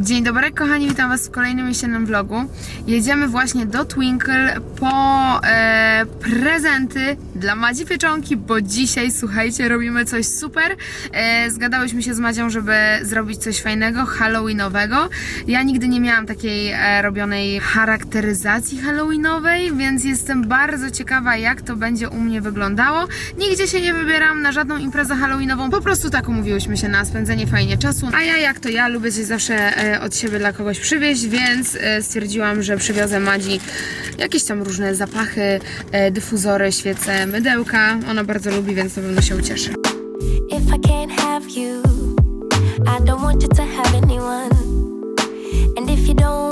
Dzień dobry kochani, witam was w kolejnym jesiennym vlogu. Jedziemy właśnie do Twinkle po e, prezenty dla Madzi Pieczonki, bo dzisiaj, słuchajcie, robimy coś super. E, zgadałyśmy się z Madzią, żeby zrobić coś fajnego, halloweenowego. Ja nigdy nie miałam takiej e, robionej charakteryzacji halloweenowej, więc jestem bardzo ciekawa, jak to będzie u mnie wyglądało. Nigdzie się nie wybieram na żadną imprezę halloweenową, po prostu tak umówiłyśmy się na spędzenie fajnie czasu. A ja, jak to ja, lubię coś zawsze e, od siebie dla kogoś przywieźć, więc e, stwierdziłam, że przywiozę Madzi jakieś tam różne zapachy, e, dyfuzory, świece, mydełka. Ona bardzo lubi, więc na pewno się ucieszy. I to don't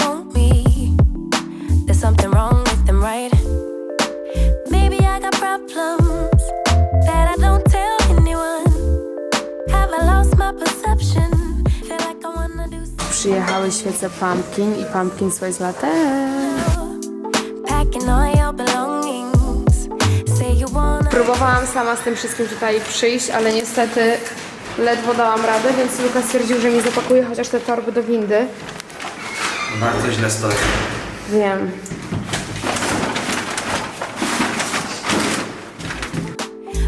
Przyjechały świece Pumpkin i Pumpkin Spice Latte. Próbowałam sama z tym wszystkim tutaj przyjść, ale niestety ledwo dałam radę, więc Luka stwierdził, że mi zapakuje chociaż te torby do windy. Bardzo źle stoi. Wiem.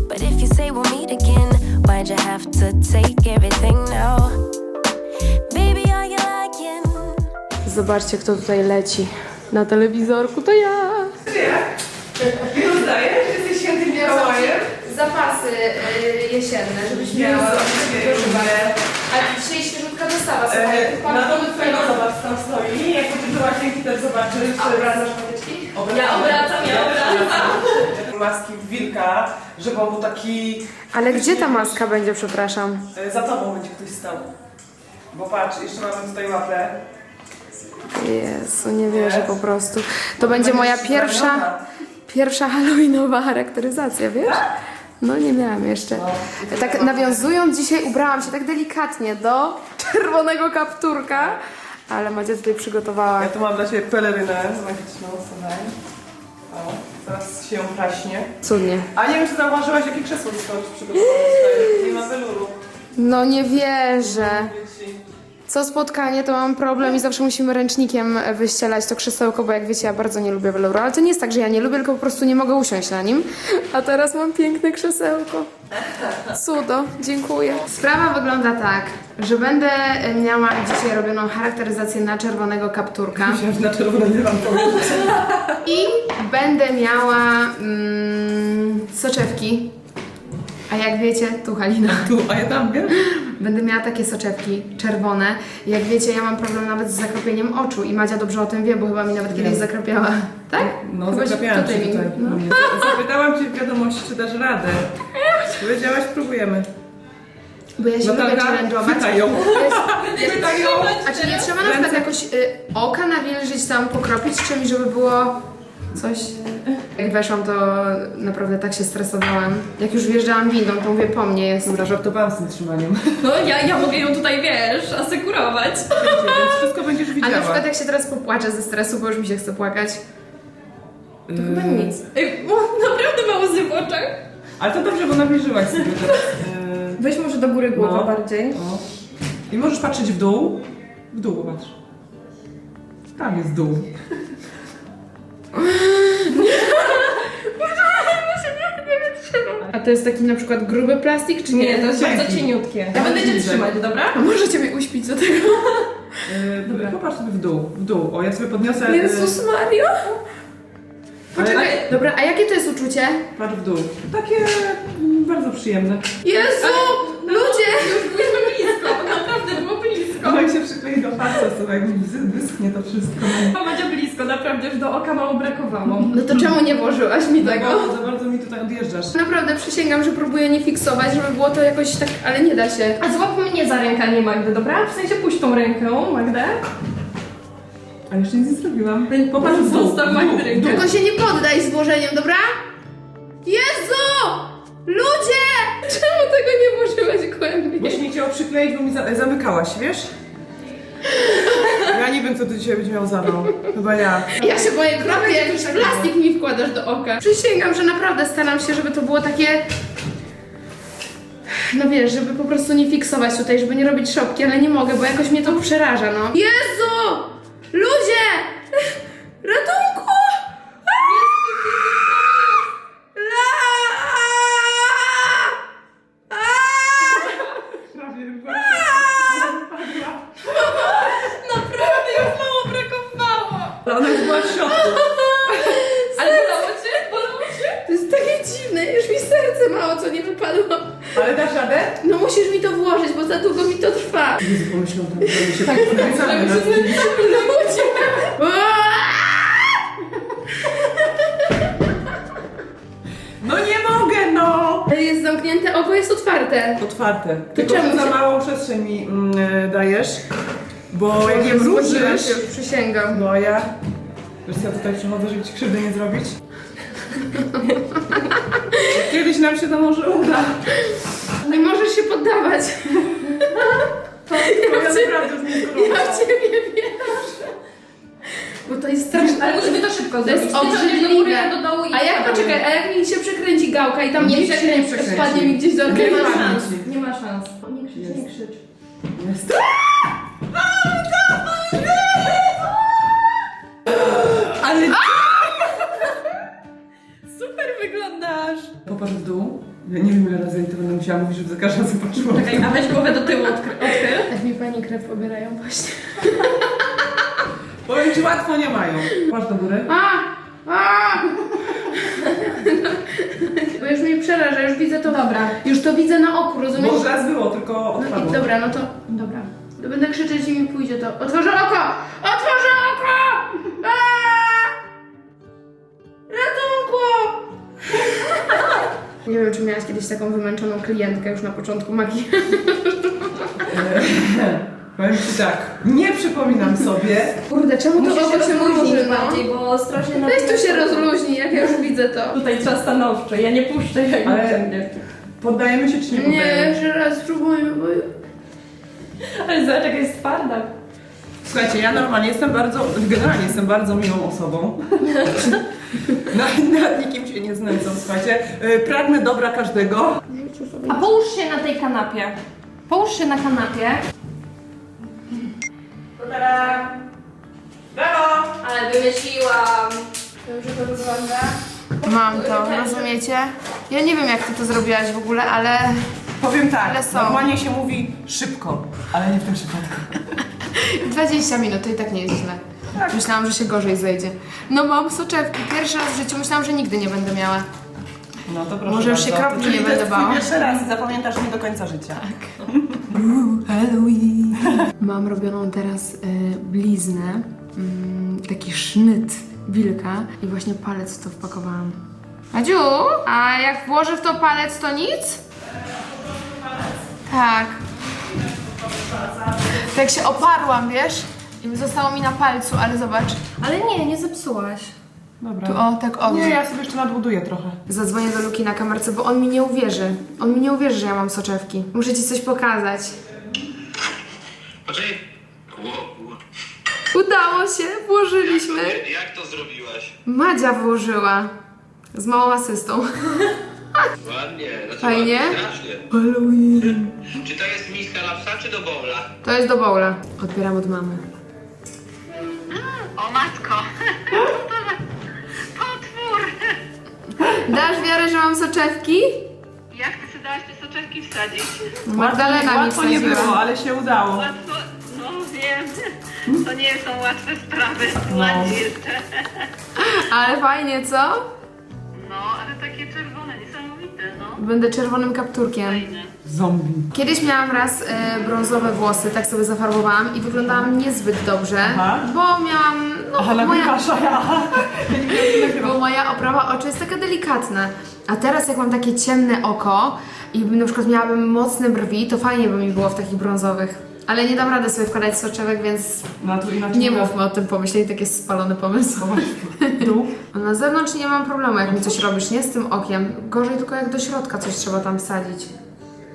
But if you say we'll meet again, why'd you have to take everything now? Zobaczcie, kto tutaj leci. Na telewizorku to ja. Rozdajesz? Jesteś świętym Mikołajem? Zapasy y, jesienne, żebyś miała. A dzisiaj świeżutka dostawa, słuchaj. E, na dole twojego zobacz, tam stoi. Jak poczytałaś, dzięki też zobaczysz. Obracasz patyczki? Ja obracam, ja obracam. Maski wilka, żeby on był taki... Ale gdzie ta maska będzie, przepraszam? e, Za tobą będzie ktoś stał. Bo patrz, jeszcze mamy tutaj łapę. Jezu, nie wierzę po prostu. To będzie moja pierwsza, pierwsza halloweenowa charakteryzacja, wiesz? No nie miałam jeszcze. Tak nawiązując, dzisiaj ubrałam się tak delikatnie do czerwonego kapturka, ale Madzia tutaj przygotowała. Ja tu mam dla Ciebie pelerynę magiczną, słuchaj. O, zaraz się ją praśnie. Cudnie. A nie wiem, czy zauważyłaś, jakie krzesło zostało przygotowane. Nie ma weluru. No nie wierzę. Co spotkanie, to mam problem i zawsze musimy ręcznikiem wyścielać to krzesełko, bo jak wiecie, ja bardzo nie lubię weluru. Ale to nie jest tak, że ja nie lubię, tylko po prostu nie mogę usiąść na nim. A teraz mam piękne krzesełko. Cudo, dziękuję. Sprawa wygląda tak, że będę miała dzisiaj robioną charakteryzację na czerwonego kapturka Myślałam, na czerwono nie mam powiedzieć. i będę miała mm, soczewki. A jak wiecie, tu Halina. Tu, a ja tam, wiesz? Będę miała takie soczewki czerwone. Jak wiecie, ja mam problem nawet z zakropieniem oczu i Madzia dobrze o tym wie, bo chyba mi nawet kiedyś zakrapiała. Tak? No, Chyba się zakrapiałam cię mi- tutaj. No. Zapytałam cię w wiadomości, czy dasz radę. Powiedziałaś, próbujemy. Bo ja się lubię Natalka, challenge'ować. chwytaj ją. Jest- ją. A czy nie trzeba na przykład jakoś y, oka nawilżyć tam, pokropić czymś, żeby było coś? Jak weszłam, to naprawdę tak się stresowałam. Jak już wjeżdżałam windą, to mówię, po mnie jest. Dobra, żartowałam z tym trzymaniem. No ja, ja mogę ją tutaj, wiesz, asekurować. Więc wszystko będziesz A widziała. na przykład jak się teraz popłaczę ze stresu, bo już mi się chce płakać. Yy, Chyba nic. Ej, bo naprawdę ma łzy w oczach. Ale to dobrze, bo nawilżyłaś sobie teraz. Yy, Weź może do góry głowę No. bardziej. o. I możesz patrzeć w dół. W dół popatrz. Tam jest dół. A to jest taki na przykład gruby plastik, czy nie? Nie, to jest bardzo cieniutkie. Ja będę cię trzymać, dobra? A możecie mnie uśpić do tego? Yy, popatrz sobie w dół. W dół. O, ja sobie podniosę. yy, Jezus Mario! Poczekaj, dobra, a jakie to jest uczucie? Patrz w dół. Takie mm, bardzo przyjemne. Jezu! Ludzie! Już byliśmy blisko, naprawdę było blisko. No jak się do palca, sobie jak wys- wyschnie to wszystko. Mama blisko, naprawdę już do oka mało brakowało. No to czemu nie włożyłaś mi tego? No, za bardzo mi tutaj odjeżdżasz. Naprawdę przysięgam, że próbuję nie fiksować, żeby było to jakoś tak, ale nie da się. A złap mnie za rękę, a nie Magdę, dobra? W sensie puść tą rękę, Magdę. A jeszcze nic nie zrobiłam. Popatrz w dół. Zostaw w dół, Magdę rękę. Tylko się nie poddaj z włożeniem, dobra? Jezu! Ludzie! Czemu tego nie włożyłeś głębiej? Bo się nie chciało przykleić, bo mi za zamykałaś, wiesz? Ja nie wiem, co ty dzisiaj będzie miał za mną. Chyba ja. Ja się boję kropy, jak już plastik mi wkładasz do oka. Przysięgam, że naprawdę staram się, żeby to było takie no wiesz, żeby po prostu nie fiksować tutaj, żeby nie robić szopki, ale nie mogę, bo jakoś mnie to przeraża, no. Jezu! Ludzie! Ratunku! Małą przestrzeń mi mm, dajesz, bo jak je mrużysz... Przysięgam. No ja... Wiesz ja tutaj przychodzę, żeby ci krzywdy nie zrobić? Kiedyś nam się to może uda. Nie możesz się poddawać. To ja naprawdę już nie Ja w ciebie wierzę. Bo to jest straszne. Ale musimy to szybko To jest. Ty do góry, obrzydliwe. ja do dołu i A jak spadamy. poczekaj, a jak mi się przekręci gałka i tam Nie nie przekręci, przekręci, przekręci. spadnie mi gdzieś do Nie ma Przekręci. szans. Nie ma szans. Nie krzycz, nie krzycz. Jest. Ale... Super wyglądasz! Popatrz w dół. Ja nie wiem ile razy to będę musiała mówić, żeby za każdym razem patrzyła. Czekaj, a weź głowę do tyłu odkry- odchyl. Jak mi pani krew pobierają właśnie. Powiem ci, łatwo nie mają. Patrz do góry. A! A! Bo już mnie przeraża, już widzę to. Dobra. Już to widzę na oku, rozumiesz? Bo raz było, tylko No odpadło. i dobra, no to. Dobra. To będę krzyczeć i mi pójdzie to. Otworzę oko! Otworzę oko! Aaa! Ratunku! Nie wiem, czy miałaś kiedyś taką wymęczoną klientkę już na początku magii. Powiem ci tak, nie przypominam sobie. Kurde, czemu to oko się no? bardziej, bo strasznie Weź tu się rozluźni, jak ja już widzę to. Tutaj trzeba stanowczo, ja nie puszczę jak Ale-. Poddajemy się czy nie Nie, poddajemy? jeszcze raz spróbujmy, bo... Ale zobacz jaka jest twarda. Słuchajcie, ja normalnie jestem bardzo, generalnie jestem bardzo miłą osobą. nad, nad nikim się nie znęcam, słuchajcie. Yy, Pragnę dobra każdego. A połóż się na tej kanapie. Połóż się na kanapie. Brawo! Ale wymyśliłam. Dobrze to wygląda? Mam to, rozumiecie? Ja nie wiem, jak ty to zrobiłaś w ogóle, ale... Powiem tak, Ale są. normalnie się mówi szybko, ale nie w tym przypadku. 20 minut, to i tak nie jest źle. Myślałam, że się gorzej zejdzie. No mam soczewki, pierwszy raz w życiu, myślałam, że nigdy nie będę miała. No to proszę Może już się bardzo. Czyli nie to jest będę twój bała. pierwszy raz i zapamiętasz mnie do końca życia. Halloween. Mam robioną teraz y, bliznę, mm, taki sznyt wilka i właśnie palec w to wpakowałam. Adziu, a jak włożę w to palec, to nic? Tak. Tak się oparłam, wiesz? I zostało mi na palcu, ale zobacz. Ale nie, nie zepsułaś. Dobra. Tu o, tak o. Nie, ja sobie jeszcze nadbuduję trochę. Zadzwonię do Luki na kamerce, bo on mi nie uwierzy. On mi nie uwierzy, że ja mam soczewki. Muszę ci coś pokazać. Poczekaj. Ło, ło. Udało się, włożyliśmy. Jak to zrobiłaś? Madzia włożyła. Z małą asystą. Ładnie. Znaczy Fajnie? ładnie, Strasznie. Halloween. Czy to jest miska na psa, czy do bowla? To jest do bowla. Odbieram od mamy. O matko! Dasz wiarę, że mam soczewki? Jak ty sobie dałaś te soczewki wsadzić? Magdalena mi Łatwo nie było, ale się udało. Łatwo? No wiem. To nie są łatwe sprawy. Ładnie jeszcze. Ale fajnie, co? No, ale takie czerwone, niesamowite, no. Będę czerwonym kapturkiem. Fajne. Zombie. Kiedyś miałam raz e, brązowe włosy, tak sobie zafarbowałam i wyglądałam niezbyt dobrze, Aha. bo miałam, no Aha, moja, nagrywasz, a ja... bo moja oprawa oczu jest taka delikatna. A teraz jak mam takie ciemne oko i na przykład miałabym mocne brwi, to fajnie by mi było w takich brązowych. Ale nie dam rady sobie wkładać soczewek, więc No nie mówmy o tym pomyśleli, tak jest spalony pomysł. A na zewnątrz nie mam problemu, jak mi coś robisz, nie z tym okiem. Gorzej tylko jak do środka coś trzeba tam wsadzić.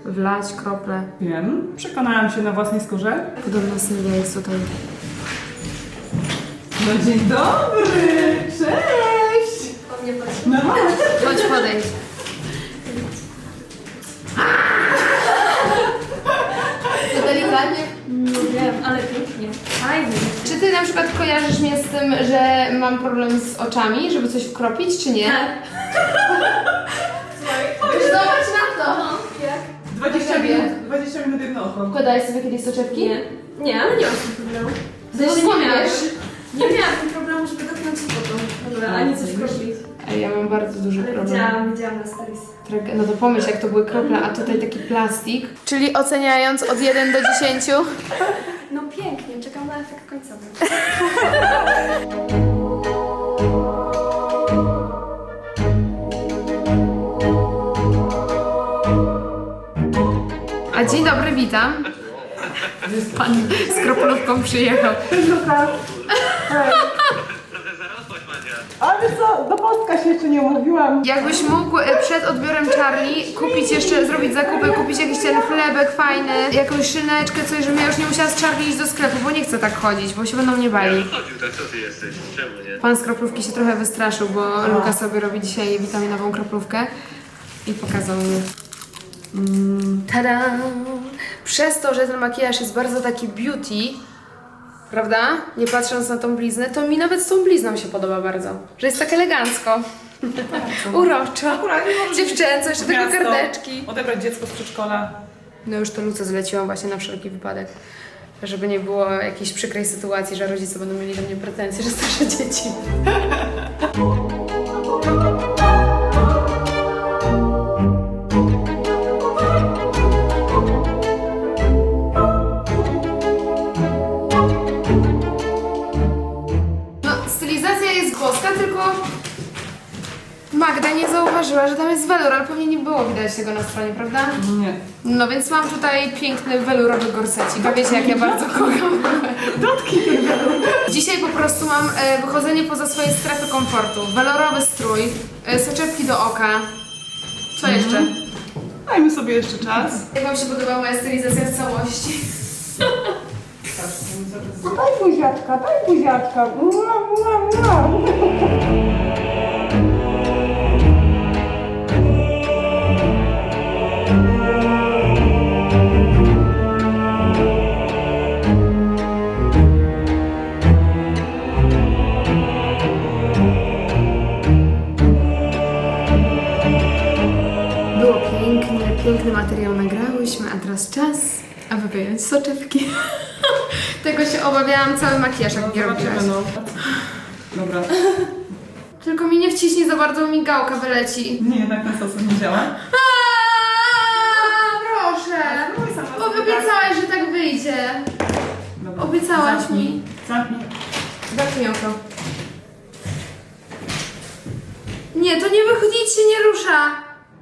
Wlać krople. Wiem. Przekonałam się na własnej skórze. Podobno Sylwia jest tutaj. No dzień dobry! Cześć! Po mnie patrz. No chodź. Chodź, podejdź. To delikatnie? No wiem, ale pięknie. Fajnie. Czy ty na przykład kojarzysz mnie z tym, że mam problem z oczami, żeby coś wkropić, czy nie? Tak. Zobacz na to. No, jak? 20 minut, 20 minut jedno oko. Wkładałeś sobie kiedyś soczewki? Nie. Nie, ale nie mam problemu. Zresztą znaczy, nie. Nie miałam tym problemu, żeby dotknąć foto. W ogóle, ani coś kropić. Ej, ja mam bardzo duży Ale problem. widziałam, widziałam na stories. Trage- No to pomyśl, jak to były krople, a tutaj taki plastik. Czyli oceniając od 1 do 10, No pięknie, czekam na efekt końcowy. A dzień dobry, witam. Pan z kroplówką przyjechał. Zarosłaś, Madzia. Ale co, do postka się jeszcze nie umówiłam. Jakbyś mógł e, przed odbiorem Charlie kupić jeszcze, zrobić zakupy, kupić jakiś ten chlebek fajny, jakąś szyneczkę, coś, żebym ja już nie musiała z Charlie iść do sklepu, bo nie chcę tak chodzić, bo się będą mnie Ja bali. chodził, tak co ty jesteś? Czemu nie? Pan z kroplówki się trochę wystraszył, bo Luka sobie robi dzisiaj witaminową kroplówkę i pokazał mi. Mm, tada! Przez to, że ten makijaż jest bardzo taki beauty, prawda? Nie patrząc na tą bliznę, to mi nawet z tą blizną się podoba bardzo. Że jest tak elegancko. Uroczo. Akurat nie możesz Dziewczęco, jeszcze tylko karteczki. Odebrać dziecko z przedszkola. No już to Luce zleciłam właśnie na wszelki wypadek. Żeby nie było jakiejś przykrej sytuacji, że rodzice będą mieli do mnie pretensje, że straszę dzieci. Magda nie zauważyła, że tam jest welur, ale pewnie nie było widać tego na stronie, prawda? Nie. No więc mam tutaj piękny welurowy gorsecik, a wiecie jak ja bardzo kocham. Dotki Dzisiaj po prostu mam e, wychodzenie poza swoje strefy komfortu. Welurowy strój, e, soczewki do oka. Co jeszcze? Dajmy sobie jeszcze czas. Jak wam się podoba moja stylizacja w całości? Daj buziaczka, daj buziaczka. Mua, mua, mua. Piękny materiał nagrałyśmy, a teraz czas, aby wyjąć soczewki. Tego się obawiałam cały makijaż, jak nie robiłaś. No. Dobra. Tylko mi nie wciśnij za bardzo, migałka wyleci. Nie, jednak ten sposób nie działa. Proszę! Bo obiecałaś, że tak wyjdzie. Dobra. Obiecałaś Zamknij. mi. Zamknij. Zamknij oko. Nie, to nie wychodzi, nic się nie rusza.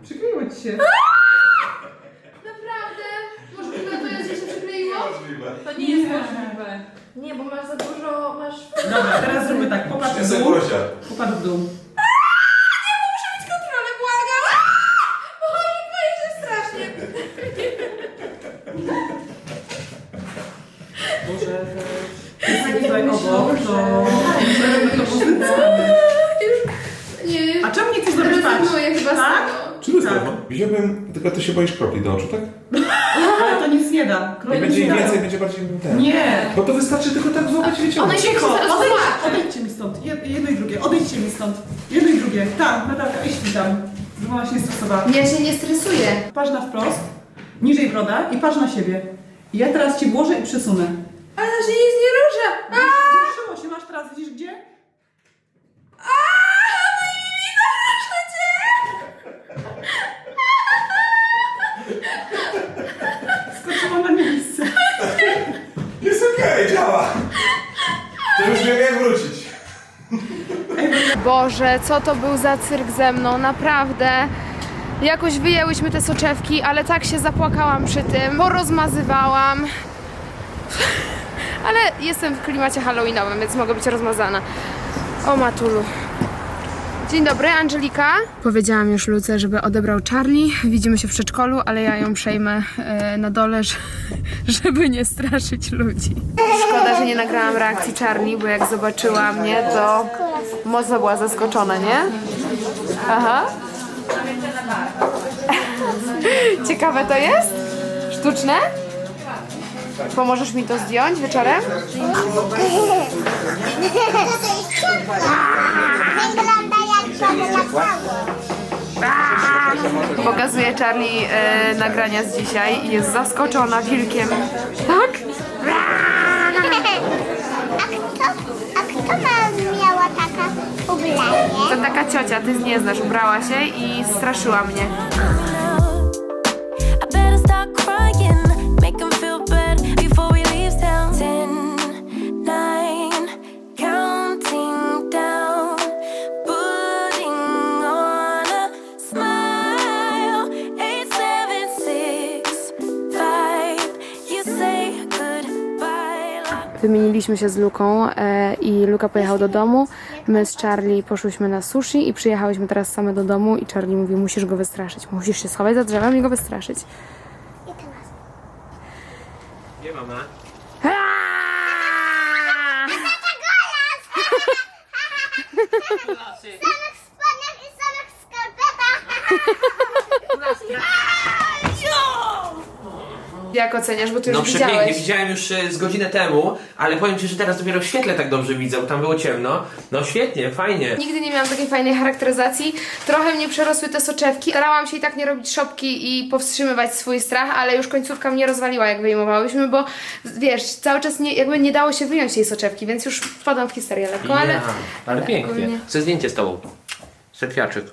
Przykleiło ci się. Przykleiło? To nie jest możliwe. Nie, bo masz za dużo, masz... Dobra, teraz zróbmy tak. Popatrz w dół. Popatrz w dół. Muszę mieć kontrolę, błagam! Oj, boję się strasznie. Może jest tutaj obok, to... Nie, już A czemu nie chcesz zrobić patrz? rezygnuję chyba z Tak? tego. Czy to jest Tak. tak. Wziąłbym, tylko ty się boisz kropli do oczu, tak? Ale to nic nie da. I Kropli będzie nie im da. więcej, będzie bardziej ten. Nie. Bo to wystarczy tylko tak wyciągnąć. się Cicho, zaraz odejdź, odejdźcie mi stąd. Jed- Jedno i drugie. Odejdźcie mi stąd. Jedno i drugie. Tak, Natalka, idź tam. Żeby ona się nie. Ja się nie stresuję. Patrz na wprost, niżej broda i patrz na siebie. I ja teraz ci włożę i przesunę. Ale się nic nie rusza. Ruszyło się, masz teraz, widzisz gdzie? Już wiem wrócić. Boże, co to był za cyrk ze mną, naprawdę. Jakoś wyjęłyśmy te soczewki, ale tak się zapłakałam przy tym, porozmazywałam. Ale jestem w klimacie halloweenowym, więc mogę być rozmazana. O matulu. Dzień dobry, Angelika. Powiedziałam już Luce, żeby odebrał Charlie. Widzimy się w przedszkolu, ale ja ją przejmę e, na dole, żeby nie straszyć ludzi. Szkoda, że nie nagrałam reakcji Charlie, bo jak zobaczyła mnie, to mocno była zaskoczona, nie? Aha. Ciekawe to jest? Sztuczne? Pomożesz mi to zdjąć wieczorem? Pokazuje Charlie e, nagrania z dzisiaj i jest zaskoczona wilkiem. Tak? A kto, a kto ma, miała taka ubranie? To taka ciocia, ty nie znasz, ubrała się i straszyła mnie. Wymieniliśmy się z Luką e, i Luka pojechał do domu. My z Charlie poszłyśmy na sushi i przyjechałyśmy teraz same do domu i Charlie mówi, musisz go wystraszyć, musisz się schować za drzewem i go wystraszyć. Nie mama. Samych spodniach i samych skarpetach. Jak oceniasz, bo ty już No przepięknie, widziałeś. widziałem już e, z godzinę temu, ale powiem Ci, że teraz dopiero w świetle tak dobrze widzę, bo tam było ciemno. No świetnie, fajnie. Nigdy nie miałam takiej fajnej charakteryzacji. Trochę mnie przerosły te soczewki. Starałam się i tak nie robić szopki i powstrzymywać swój strach, ale już końcówka mnie rozwaliła, jak wyjmowałyśmy, bo wiesz, cały czas nie, jakby nie dało się wyjąć tej soczewki, więc już wpadłam w historię lekko, ale... Ja, ale pięknie. ogólnie- Chcę zdjęcie z Tobą. Selfiaczyk.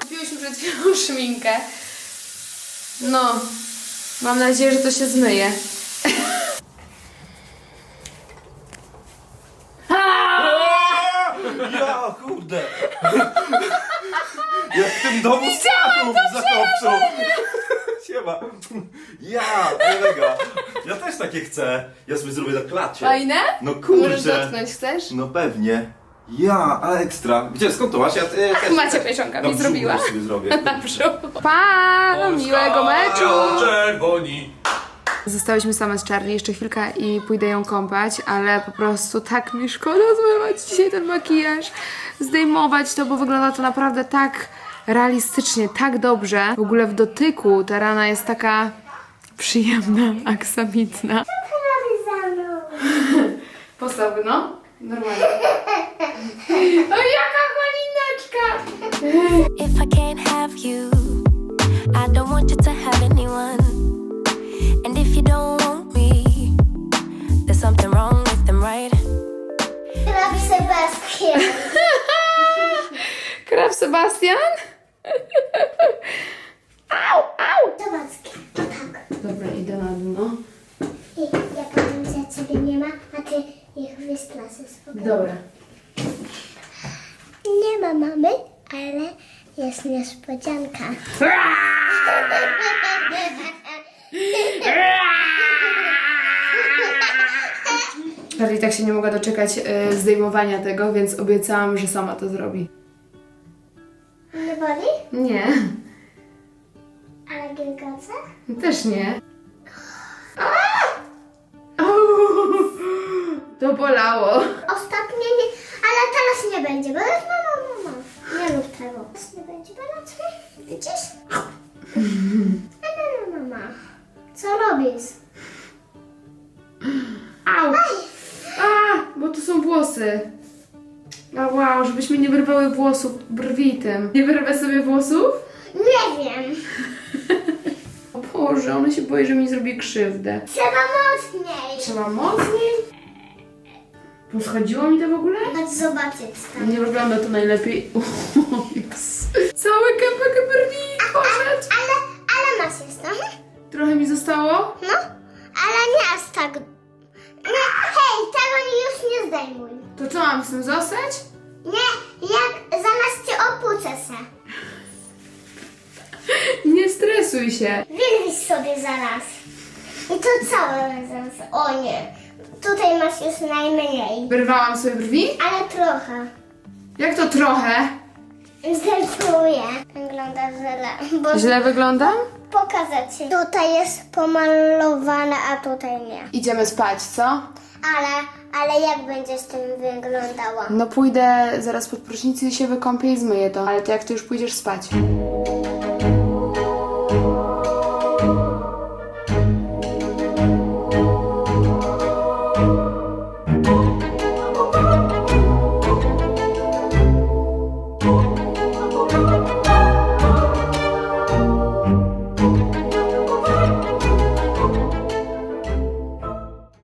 Kupiłyśmy przed chwilą szminkę. No, mam nadzieję, że to się zmyje. Ja, kurde! Jak w tym domu statów zakopcą! Siema! Ja, kolega! Ja też takie chcę! Ja sobie zrobię na klacie. Fajne? No Możesz kurczę! dotknąć, chcesz? No pewnie. Ja, ale ekstra. Gdzie, skąd to masz? Ja ty, też, Macie pieczonka na mi brzuchu zrobiła. sobie zrobię. Pa! Miłego meczu! Czerwoni! Zostałyśmy same z Charlie jeszcze chwilkę i pójdę ją kąpać, ale po prostu tak mi szkoda zmywać dzisiaj ten makijaż, zdejmować to, bo wygląda to naprawdę tak realistycznie, tak dobrze. W ogóle w dotyku ta rana jest taka przyjemna, aksamitna. Prawie za mną. Postaw no. Normalnie. O, jaka cholineczka! If I can't have you, I don't want you to have anyone. And if you don't want me, there's something wrong with them, right? Krab Sebastian. Krab Sebastian? Dobra. Nie ma mamy, ale jest niespodzianka. Charlie tak się nie mogła doczekać e, zdejmowania tego, więc obiecałam, że sama to zrobi. Nie boli? Nie, Ale gilgoce? też nie. To bolało. Ostatnie nie, ale teraz nie będzie, bo jest mama, mama. Nie rób tego. Teraz nie będzie mnie. Widzisz? Mama, mama. Co robisz? Au! A, bo to są włosy. A wow, żebyśmy nie wyrwały włosów brwi tym. Nie wyrwę sobie włosów? Nie wiem. O Boże, ona się boi, że mi zrobi krzywdę. Trzeba mocniej. Trzeba mocniej? Poschodziło mi to w ogóle? Chodź zobaczyć tam. Nie wygląda to najlepiej. O, Jezus. Cały kawałek brwi poszedł. Ale, ale masz jeszcze. Trochę mi zostało. No, ale nie aż tak. Nie, hej, tego już nie zdejmuj. To co mam z tym zostać? Nie, jak zamiast cię opucę se. Nie stresuj się. Wylwisz sobie zaraz. I to całe razem. O nie. Tutaj masz już najmniej. Wyrwałam sobie brwi? Ale trochę. Jak to trochę? Zdejmuję. Wygląda źle. Bo Źle wyglądam? pokażę ci. Tutaj jest pomalowane, a tutaj nie. Idziemy spać, co? Ale, ale jak będziesz tym wyglądała? No pójdę zaraz pod prysznic i się wykąpię i zmyję to. Ale to jak ty już pójdziesz spać?